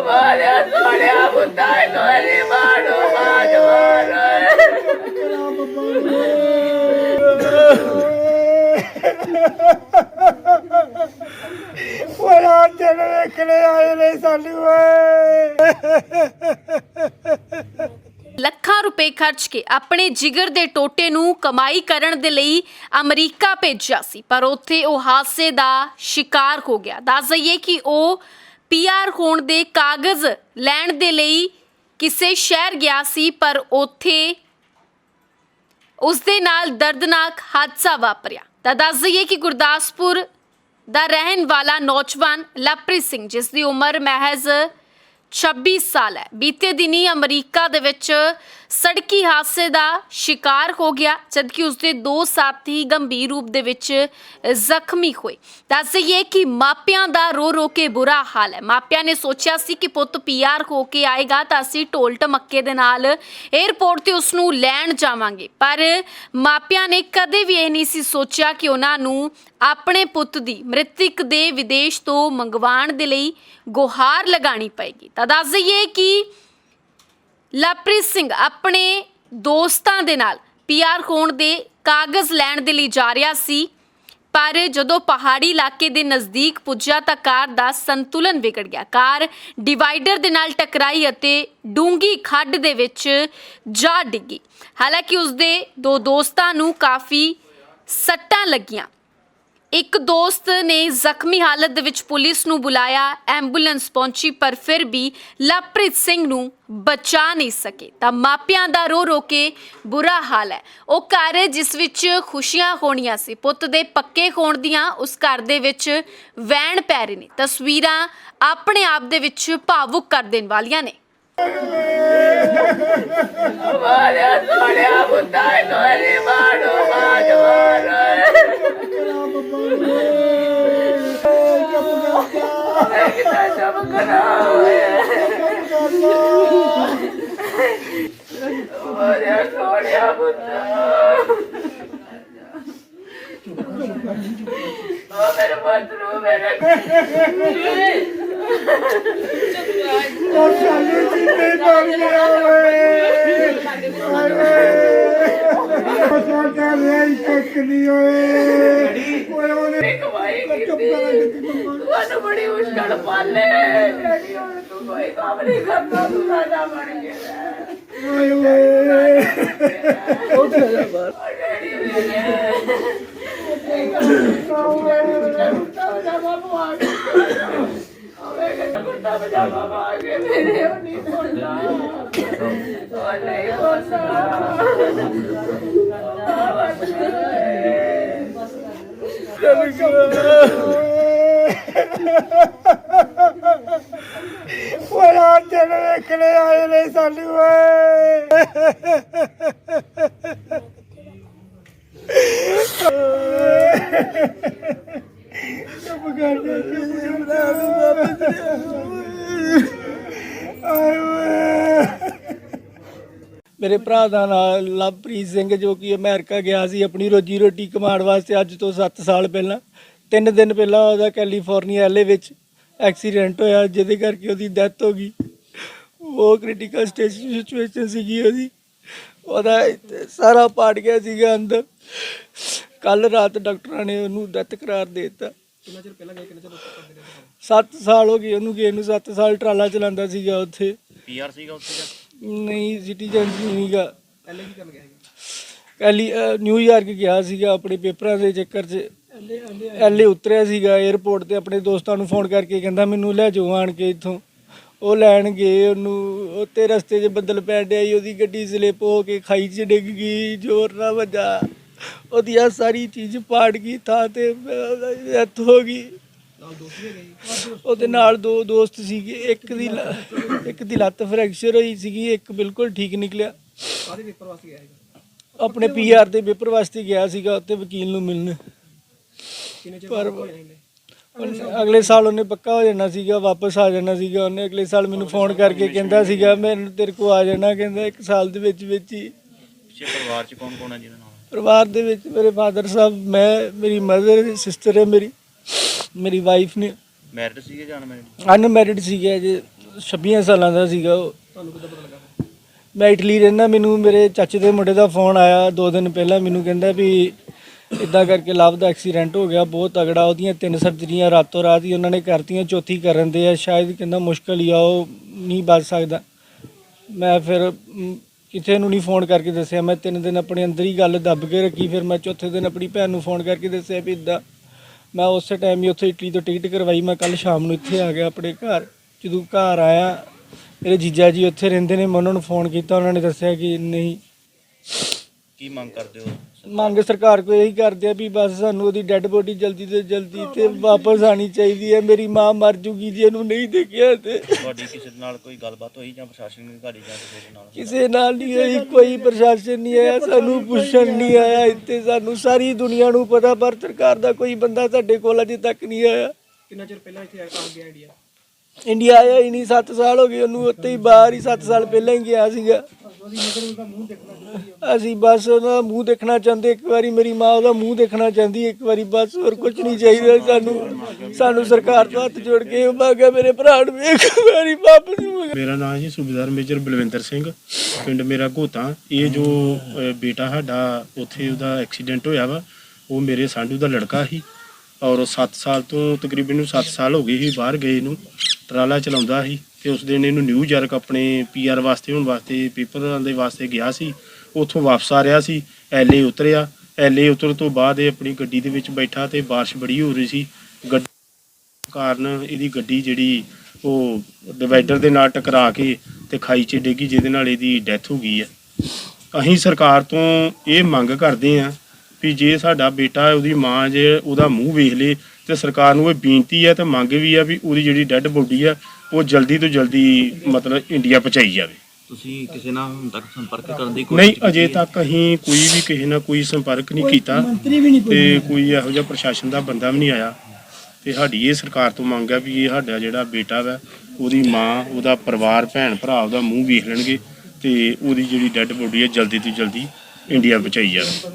ਮਾਰਿਆ ਸੋੜਿਆ ਬੁੱਧਾ ਨੋਰੀ ਮਾਰੋ ਮਾਰੋ ਬੜਾ ਦਿਨ ਵੇਖਣੇ ਆਏ ਨੇ ਸਾਨੂੰ ਓਏ ਰੁਪਏ ਖਰਚ ਕੇ ਆਪਣੇ ਜਿਗਰ ਦੇ ਟੋਟੇ ਨੂੰ ਕਮਾਈ ਕਰਨ ਦੇ ਲਈ ਅਮਰੀਕਾ ਭੇਜਿਆ ਸੀ। ਪਰ ਉੱਥੇ ਉਹ ਹਾਦਸੇ ਦਾ ਸ਼ਿਕਾਰ ਹੋ ਗਿਆ। ਦੱਸ ਦਈਏ ਕਿ ਉਹ ਪੀਆਰ ਹੋਣ ਦੇ ਕਾਗਜ਼ ਲੈਣ ਦੇ ਲਈ ਕਿਸੇ ਸ਼ਹਿਰ ਗਿਆ ਸੀ, ਪਰ ਉੱਥੇ ਉਸ ਦੇ ਨਾਲ ਦਰਦਨਾਕ ਹਾਦਸਾ ਵਾਪਰਿਆ। ਤਾਂ ਦੱਸ ਦਈਏ ਕਿ ਗੁਰਦਾਸਪੁਰ ਦਾ ਰਹਿਣ ਵਾਲਾ ਨੌਜਵਾਨ ਲਵਪ੍ਰੀਤ ਸਿੰਘ, ਜਿਸ ਦੀ ਉਮਰ ਮਹਿਜ਼ 26 ਸਾਲ ਹੈ, ਬੀਤੇ ਦਿਨੀ ਅਮਰੀਕਾ ਦੇ ਵਿੱਚ ਸੜਕੀ ਹਾਦਸੇ ਦਾ ਸ਼ਿਕਾਰ ਹੋ ਗਿਆ, ਜਦਕਿ ਉਸਦੇ ਦੋ ਸਾਥੀ ਗੰਭੀਰ ਰੂਪ ਦੇ ਵਿੱਚ ਜ਼ਖਮੀ ਹੋਏ। ਦੱਸ ਦਈਏ ਕਿ ਮਾਪਿਆਂ ਦਾ ਰੋ ਰੋ ਕੇ ਬੁਰਾ ਹਾਲ ਹੈ। ਮਾਪਿਆਂ ਨੇ ਸੋਚਿਆ ਸੀ ਕਿ ਪੁੱਤ ਪੀਆਰ ਹੋ ਕੇ ਆਏਗਾ ਤਾਂ ਅਸੀਂ ਢੋਲ ਢਮੱਕੇ ਦੇ ਨਾਲ 에ਅਰਪੋਰਟ ਤੇ ਉਸ ਨੂੰ ਲੈਣ ਜਾਵਾਂਗੇ। ਪਰ ਮਾਪਿਆਂ ਨੇ ਕਦੇ ਵੀ ਇਹ ਨਹੀਂ ਸੀ ਸੋਚਿਆ ਕਿ ਉਹਨਾਂ ਨੂੰ ਆਪਣੇ ਪੁੱਤ ਦੀ ਮ੍ਰਿਤਕ ਦੇ ਵਿਦੇਸ਼ ਤੋਂ ਮੰਗਵਾਉਣ ਦੇ ਲਈ ਗੁਹਾਰ ਲਗਾਣੀ ਪਏਗੀ। ਤਾਂ ਦੱਸ ਦਈਏ ਕਿ ਲਵਪ੍ਰੀਤ ਸਿੰਘ ਆਪਣੇ ਦੋਸਤਾਂ ਦੇ ਨਾਲ ਪੀਆਰ ਹੋਣ ਦੇ ਕਾਗਜ਼ ਲੈਣ ਦੇ ਲਈ ਜਾ ਰਿਹਾ ਸੀ, ਪਰ ਜਦੋਂ ਪਹਾੜੀ ਇਲਾਕੇ ਦੇ ਨਜ਼ਦੀਕ ਪੁੱਜਾ ਤਾਂ ਕਾਰ ਦਾ ਸੰਤੁਲਨ ਵਿਗੜ ਗਿਆ। ਕਾਰ ਡਿਵਾਈਡਰ ਦੇ ਨਾਲ ਟਕਰਾਈ ਅਤੇ ਡੂੰਗੀ ਖੱਡ ਦੇ ਵਿੱਚ ਜਾ ਡਿੱਗੀ। ਹਾਲਾਂਕਿ ਉਸਦੇ ਦੋ ਦੋਸਤਾਂ ਨੂੰ ਕਾਫੀ ਸੱਟਾਂ ਲੱਗੀਆਂ। ਇੱਕ ਦੋਸਤ ਨੇ ਜ਼ਖਮੀ ਹਾਲਤ ਦੇ ਵਿੱਚ ਪੁਲਿਸ ਨੂੰ ਬੁਲਾਇਆ, ਐਂਬੂਲੈਂਸ ਪਹੁੰਚੀ, ਪਰ ਫਿਰ ਵੀ ਲਵਪ੍ਰੀਤ ਸਿੰਘ ਨੂੰ ਬਚਾ ਨਹੀਂ ਸਕੇ। ਤਾਂ ਮਾਪਿਆਂ ਦਾ ਰੋ ਰੋ ਕੇ ਬੁਰਾ ਹਾਲ ਹੈ। ਉਹ ਘਰ ਜਿਸ ਵਿੱਚ ਖੁਸ਼ੀਆਂ ਹੋਣੀਆਂ ਸੀ, ਪੁੱਤ ਦੇ ਪੱਕੇ ਹੋਣ ਦੀਆਂ ਉਸ ਘਰ ਦੇ ਵਿੱਚ ਵੈਣ ਪੈ ਰਹੇ ਨੇ। ਤਸਵੀਰਾਂ ਆਪਣੇ ਆਪ ਦੇ ਵਿੱਚ ਭਾਵੁਕ ਕਰ ਦੇਣ ਵਾਲੀਆਂ ਨੇ। ਮਾਰਿਆ ਸੋੜਿਆ ਬੁੱਧਾ ਉਹ ਮੇਰੇ ਮਤਰੂ ਮੇਰੇ ਉਹ ਸਾਨੂੰ ਜਿੰਦੇ ਮਰ ਗਿਆ ਓਏ। ਉਹ ਸਾਡਾ ਨਹੀਂ ਚੱਕਦੀ ਓਏ ਓਏ ਕਰ ਤੁਹਾਨੂੰ ਬੜੀ ਮੁਸ਼ਕਲ ਪਾਲੇ। ਡੈਡੀ ਹੁਣ ਤੂੰ ਕੋਈ ਕੰਮ ਨਹੀਂ ਕਰਦਾ ਤੂੰ ਰਾਜਾ ਬਣ ਗਿਆ। ਓਏ ਓਏ ਉਹ ਡੈਡੀ ਮੇਰੇ ਕੁੱਤਾ ਪਜਾਮਾ ਪਾ ਕੇ ਮੇਰੇ ਉਹ ਨਹੀਂ ਬੋਲਦਾ ਉਹ ਨਹੀਂ ਬੜਾ ਦਿਨ ਵੇਖਣੇ ਆਏ ਨੇ ਸਾਨੂੰ, ਓਏ। ਚੁੱਪ ਕਰ ਜਾ ਕਿਸੇ ਬਣਾ ਨੂੰ ਆਏ ਓਏ ਮੇਰੇ ਭਰਾ ਦਾ ਨਾਮ ਲਵਪ੍ਰੀਤ ਸਿੰਘ, ਜੋ ਕਿ ਅਮਰੀਕਾ ਗਿਆ ਸੀ, ਆਪਣੀ ਰੋਜੀ ਰੋਟੀ ਕਮਾਉਣ ਵਾਸਤੇ ਅੱਜ ਤੋਂ 7 ਸਾਲ ਪਹਿਲਾਂ। 3 ਦਿਨ ਪਹਿਲਾਂ ਉਹਦਾ ਕੈਲੀਫੋਰਨੀਆ ਐਲਏ ਵਿੱਚ ਐਕਸੀਡੈਂਟ ਹੋਇਆ ਜਿਹਦੇ ਕਰਕੇ ਉਹਦੀ ਡੈਥ ਹੋ ਗਈ। ਉਹ ਕ੍ਰਿਟੀਕਲ ਸਟੇਜ ਸਿਚੁਏਸ਼ਨ ਸੀਗੀ ਉਹਦੀ। ਉਹਦਾ ਸਾਰਾ ਪਾੜ ਗਿਆ ਸੀਗਾ ਅੰਦਰ। ਕੱਲ ਰਾਤ ਡਾਕਟਰਾਂ ਨੇ ਉਹਨੂੰ ਡੈਥ ਕਰਾਰ ਦੇ ਦਿੱਤਾ। ਕਿੰਨਾ ਚਿਰ ਪਹਿਲਾਂ ਗਏ ਕਿੰਨਾ ਚਿਰ 7 ਸਾਲ ਹੋ ਗਏ ਉਹਨੂੰ ਗਏ ਨੂੰ 7 ਸਾਲ ਟਰਾਲਾ ਚਲਾਉਂਦਾ ਸੀਗਾ ਉੱਥੇ। ਪੀਆਰ ਸੀਗਾ ਉੱਥੇ ਦਾ ਨਹੀਂ ਸਿਟੀਜ਼ਨ ਨਹੀਂਗਾ ਪਹਿਲੇ ਕੀ ਕਰਨ ਗਿਆ ਪਹਿਲੀ ਨਿਊਯਾਰਕ ਗਿਆ ਸੀਗਾ ਆਪਣੇ ਪੇਪਰਾਂ ਦੇ ਚੱਕਰ 'ਚ। ਐਲੇ ਉਤਰਿਆ ਸੀਗਾ 에ਅਰਪੋਰਟ ਤੇ ਆਪਣੇ ਦੋਸਤਾਂ ਨੂੰ ਫੋਨ ਕਰਕੇ ਕਹਿੰਦਾ ਮੈਨੂੰ ਲੈ ਜਾਓ ਆਣ ਕੇ ਇੱਥੋਂ। ਉਹ ਲੈਣ ਗਏ ਉਹਨੂੰ ਉੱਤੇ ਰਸਤੇ 'ਚ ਬੱਦਲ ਪੈਣ ਡਿਆ ਸੀ ਉਹਦੀ ਗੱਡੀ ਸਲਿੱਪ ਹੋ ਕੇ ਖਾਈ 'ਚ ਡਿੱਗ ਗਈ ਜ਼ੋਰ ਨਾਲ ਵੱਜਾ। ਉਹਦੀ ਆਹ ਸਾਰੀ ਚੀਜ਼ ਪਾੜ ਗਈ ਥਾਂ ਤੇ ਡੈਥ ਹੋ ਗਈ। ਉਹਦੇ ਨਾਲ ਦੋ ਦੋਸਤ ਸੀਗੇ ਇੱਕ ਦੀ ਇੱਕ ਦੀ ਲੱਤ ਫ੍ਰੈਕਚਰ ਹੋਈ ਸੀਗੀ ਇੱਕ ਬਿਲਕੁਲ ਠੀਕ ਨਿਕਲਿਆ। ਆਪਣੇ ਪੀਆਰ ਦੇ ਪੇਪਰ ਵਾਸਤੇ ਗਿਆ ਸੀਗਾ ਉੱਥੇ ਵਕੀਲ ਨੂੰ ਮਿਲਣ। ਪਰ ਉਹਨੇ- ਅਗਲੇ ਸਾਲ ਉਹਨੇ ਪੱਕਾ ਹੋ ਜਾਣਾ ਸੀਗਾ ਵਾਪਸ ਆ ਜਾਣਾ ਸੀਗਾ ਉਹਨੇ ਅਗਲੇ ਸਾਲ ਮੈਨੂੰ ਫੋਨ ਕਰਕੇ ਕਹਿੰਦਾ ਸੀਗਾ ਮੈਨੂੰ ਤੇਰੇ ਕੋ ਆ ਜਾਣਾ ਕਹਿੰਦਾ ਇੱਕ ਸਾਲ ਦੇ ਵਿੱਚ ਵਿੱਚ ਹੀ। ਪਿੱਛੇ ਪਰਿਵਾਰ ਚ ਕੌਣ ਕੌਣ ਹੈ ਜਿਹਦੇ ਨਾਲ? ਪਰਿਵਾਰ ਦੇ ਵਿੱਚ ਮੇਰੇ ਫਾਦਰ ਸਾਹਿਬ ਮੈਂ ਮੇਰੀ ਮਦਰ ਸਿਸਟਰ ਹੈ ਮੇਰੀ ਮੇਰੀ ਵਾਈਫ ਨੇ। ਮੈਰਿਡ ਸੀਗੇ ਜਾਂ ਅਨਮੈਰਿਡ ਅਨਮੈਰਿਡ ਸੀਗਾ ਜੇ 26 ਸਾਲਾਂ ਦਾ ਸੀਗਾ ਉਹ। ਤੁਹਾਨੂੰ ਕਿੱਦਾਂ ਪਤਾ ਲੱਗਾ? ਮੈਂ ਇਟਲੀ ਰਹਿੰਦਾ ਮੈਨੂੰ ਮੇਰੇ ਚਾਚੇ ਦੇ ਮੁੰਡੇ ਦਾ ਫੋਨ ਆਇਆ ਦੋ ਦਿਨ ਪਹਿਲਾਂ ਮੈਨੂੰ ਕਹਿੰਦਾ ਵੀ ਇਦਾਂ ਕਰਕੇ ਲਵ ਦਾ ਐਕਸੀਡੈਂਟ ਹੋ ਗਿਆ, ਬਹੁਤ ਤਗੜਾ, ਉਹਦੀਆਂ ਤਿੰਨ ਸਰਜਰੀਆਂ ਰਾਤੋਂ ਰਾਤ ਹੀ ਉਹਨਾਂ ਨੇ ਕਰਤੀਆਂ, ਚੌਥੀ ਕਰਨ ਦੇ ਆ, ਸ਼ਾਇਦ ਕਹਿੰਦਾ ਮੁਸ਼ਕਲ ਹੀ ਆ, ਉਹ ਨਹੀਂ ਬਚ ਸਕਦਾ। ਮੈਂ ਫਿਰ ਕਿਸੇ ਨੂੰ ਨਹੀਂ ਫੋਨ ਕਰਕੇ ਦੱਸਿਆ, ਮੈਂ ਤਿੰਨ ਦਿਨ ਆਪਣੇ ਅੰਦਰ ਹੀ ਗੱਲ ਦੱਬ ਕੇ ਰੱਖੀ, ਫਿਰ ਮੈਂ ਚੌਥੇ ਦਿਨ ਆਪਣੀ ਭੈਣ ਨੂੰ ਫੋਨ ਕਰਕੇ ਦੱਸਿਆ ਵੀ ਇਦਾਂ ਮੈਂ ਉਸੇ ਟਾਈਮ ਹੀ ਉੱਥੇ ਇਟਲੀ ਤੋਂ ਟਿਕਟ ਕਰਵਾਈ, ਮੈਂ ਕੱਲ ਸ਼ਾਮ ਨੂੰ ਇੱਥੇ ਆ ਗਿਆ ਆਪਣੇ ਘਰ, ਜਦੋਂ ਘਰ ਆਇਆ, ਮੇਰੇ ਜੀਜਾ ਜੀ ਉੱਥੇ ਰਹਿੰਦੇ ਨੇ, ਮੈਂ ਉਹਨਾਂ ਨੂੰ ਫੋਨ ਕੀਤਾ, ਉਹਨਾਂ ਨੇ ਦੱਸਿਆ ਕਿ ਨਹੀਂ ਕੀ ਮੰਗ ਕਰਦੇ ਹੋ? ਮੰਗ ਸਰਕਾਰ ਕੋਲ ਇਹੀ ਕਰਦੇ ਆ ਵੀ ਬਸ ਸਾਨੂੰ ਉਹਦੀ ਡੈੱਡ ਬੋਡੀ ਜਲਦੀ ਤੋਂ ਜਲਦੀ ਤੇ ਵਾਪਸ ਆਣੀ ਚਾਹੀਦੀ ਹੈ। ਮੇਰੀ ਮਾਂ ਮਰ ਜੂਗੀ ਜੇ ਇਹਨੂੰ ਨਹੀਂ ਦੇਖਿਆ ਤੇ। ਤੁਹਾਡੀ ਕਿਸੇ ਦੇ ਨਾਲ ਕੋਈ ਗੱਲਬਾਤ ਹੋਈ ਜਾਂ ਪ੍ਰਸ਼ਾਸਨ ਦੀ ਅਧਿਕਾਰੀ ਜਾਂ ਕਿਸੇ ਦੇ ਨਾਲ? ਕਿਸੇ ਨਾਲ ਨਹੀਂ ਹੋਈ ਕੋਈ ਪ੍ਰਸ਼ਾਸਨ ਨਹੀਂ ਆਇਆ ਸਾਨੂੰ ਪੁੱਛਣ ਨਹੀਂ ਆਇਆ ਇੱਥੇ ਸਾਨੂੰ। ਸਾਰੀ ਦੁਨੀਆ ਨੂੰ ਪਤਾ ਪਰ ਸਰਕਾਰ ਦਾ ਕੋਈ ਬੰਦਾ ਸਾਡੇ ਕੋਲ ਅਜੇ ਤੱਕ ਨਹੀਂ ਆਇਆ। ਕਿੰਨਾ ਚਿਰ ਪਹਿਲਾਂ ਇੱਥੇ ਆ ਗਿਆ ਇੰਡੀਆ ਇੰਡੀਆ ਆਇਆ ਹੀ ਨਹੀਂ 7 ਸਾਲ ਹੋ ਗਏ ਉਹਨੂੰ, ਉੱਥੇ ਹੀ ਬਾਹਰ ਹੀ 7 ਸਾਲ ਪਹਿਲਾਂ ਹੀ ਗਿਆ ਸੀਗਾ। ਅਸੀਂ ਬਸ ਉਹਦਾ ਮੂੰਹ ਦੇਖਣਾ ਚਾਹੁੰਦੇ, ਇੱਕ ਵਾਰੀ ਮੇਰੀ ਮਾਂ ਉਹਦਾ ਮੂੰਹ ਦੇਖਣਾ ਚਾਹੁੰਦੀ, ਇੱਕ ਵਾਰੀ ਬਸ ਹੋਰ ਕੁਝ ਨਹੀਂ ਚਾਹੀਦਾ। ਸਾਨੂੰ ਸਾਨੂੰ ਸਰਕਾਰ ਤੋਂ ਹੱਥ ਜੋੜ ਕੇ ਮੰਗਾ ਮੇਰੇ ਭਰਾ ਨੂੰ ਇੱਕ ਵਾਰੀ ਵਾਪਸ ਮੇਰਾ ਨਾਮ ਜੀ ਸੂਬੇਦਾਰ ਮੇਜਰ ਬਲਵਿੰਦਰ ਸਿੰਘ, ਪਿੰਡ ਮੇਰਾ ਘੋਤਾ ਇਹ ਜੋ ਬੇਟਾ ਸਾਡਾ, ਉੱਥੇ ਉਹਦਾ ਐਕਸੀਡੈਂਟ ਹੋਇਆ ਵਾ, ਉਹ ਮੇਰੇ ਸਾਂਢੂ ਦਾ ਲੜਕਾ ਸੀ। ਔਰ 7 ਸਾਲ ਤੋਂ ਤਕਰੀਬਨ ਨੂੰ 7 ਸਾਲ ਹੋ ਗਏ ਸੀ, ਬਾਹਰ ਗਏ ਨੂੰ। ਟਰਾਲਾ ਚਲਾਉਂਦਾ ਸੀ ਤੇ ਉਸ ਦਿਨ ਇਹਨੂੰ ਨਿਊਯਾਰਕ ਆਪਣੇ ਪੀਆਰ ਵਾਸਤੇ ਹੋਣ ਵਾਸਤੇ ਪੇਪਰਾਂ ਦੇ ਵਾਸਤੇ ਗਿਆ ਸੀ। ਉੱਥੋਂ ਵਾਪਸ ਆ ਰਿਹਾ ਸੀ ਐਲਏ ਉਤਰਿਆ। ਐਲਏ ਉਤਰਨ ਤੋਂ ਬਾਅਦ ਇਹ ਆਪਣੀ ਗੱਡੀ ਦੇ ਵਿੱਚ ਬੈਠਾ ਤੇ ਬਾਰਿਸ਼ ਬੜੀ ਹੋ ਰਹੀ ਸੀ। ਗੱਡੀ ਕਾਰਨ ਇਹਦੀ ਗੱਡੀ ਜਿਹੜੀ ਉਹ ਡਿਵਾਈਡਰ ਦੇ ਨਾਲ ਟਕਰਾ ਕੇ ਤੇ ਖਾਈ 'ਚ ਡਿੱਗੀ, ਜਿਹਦੇ ਨਾਲ ਇਹਦੀ ਡੈਥ ਹੋ ਗਈ ਹੈ। ਅਸੀਂ ਸਰਕਾਰ ਤੋਂ ਇਹ ਮੰਗ ਕਰਦੇ ਹਾਂ ਵੀ ਜੇ ਸਾਡਾ ਬੇਟਾ, ਉਹਦੀ ਮਾਂ ਜੇ ਉਹਦਾ ਮੂੰਹ ਵੇਖ ਲੇ ਤੇ ਸਰਕਾਰ ਨੂੰ ਇਹ ਬੇਨਤੀ ਹੈ ਤੇ ਮੰਗ ਵੀ ਆ ਵੀ ਉਹਦੀ ਜਿਹੜੀ ਡੈੱਡ ਬੋਡੀ ਆ ਉਹ ਜਲਦੀ ਤੋਂ ਜਲਦੀ ਮਤਲਬ ਇੰਡੀਆ ਪਹੁੰਚਾਈ ਜਾਵੇ। ਤੁਸੀਂ ਕਿਸੇ ਨਾਲ ਹੁਣ ਤੱਕ ਸੰਪਰਕ ਕਰਨ ਦੀ ਨਹੀਂ ਅਜੇ ਤੱਕ ਅਸੀਂ ਕੋਈ ਵੀ ਕਿਸੇ ਨਾਲ ਕੋਈ ਸੰਪਰਕ ਨਹੀਂ ਕੀਤਾ ਤੇ ਕੋਈ ਇਹੋ ਜਿਹਾ ਪ੍ਰਸ਼ਾਸਨ ਦਾ ਬੰਦਾ ਵੀ ਨਹੀਂ ਆਇਆ। ਤੇ ਸਾਡੀ ਇਹ ਸਰਕਾਰ ਤੋਂ ਮੰਗ ਹੈ ਵੀ ਇਹ ਸਾਡਾ ਜਿਹੜਾ ਬੇਟਾ ਵਾ ਉਹਦੀ ਮਾਂ ਉਹਦਾ ਪਰਿਵਾਰ ਭੈਣ ਭਰਾ ਉਹਦਾ ਮੂੰਹ ਵੇਖ ਲੈਣਗੇ ਤੇ ਉਹਦੀ ਜਿਹੜੀ ਡੈੱਡ ਬੋਡੀ ਹੈ ਜਲਦੀ ਤੋਂ ਜਲਦੀ ਇੰਡੀਆ ਪਹੁੰਚਾਈ ਜਾਵੇ।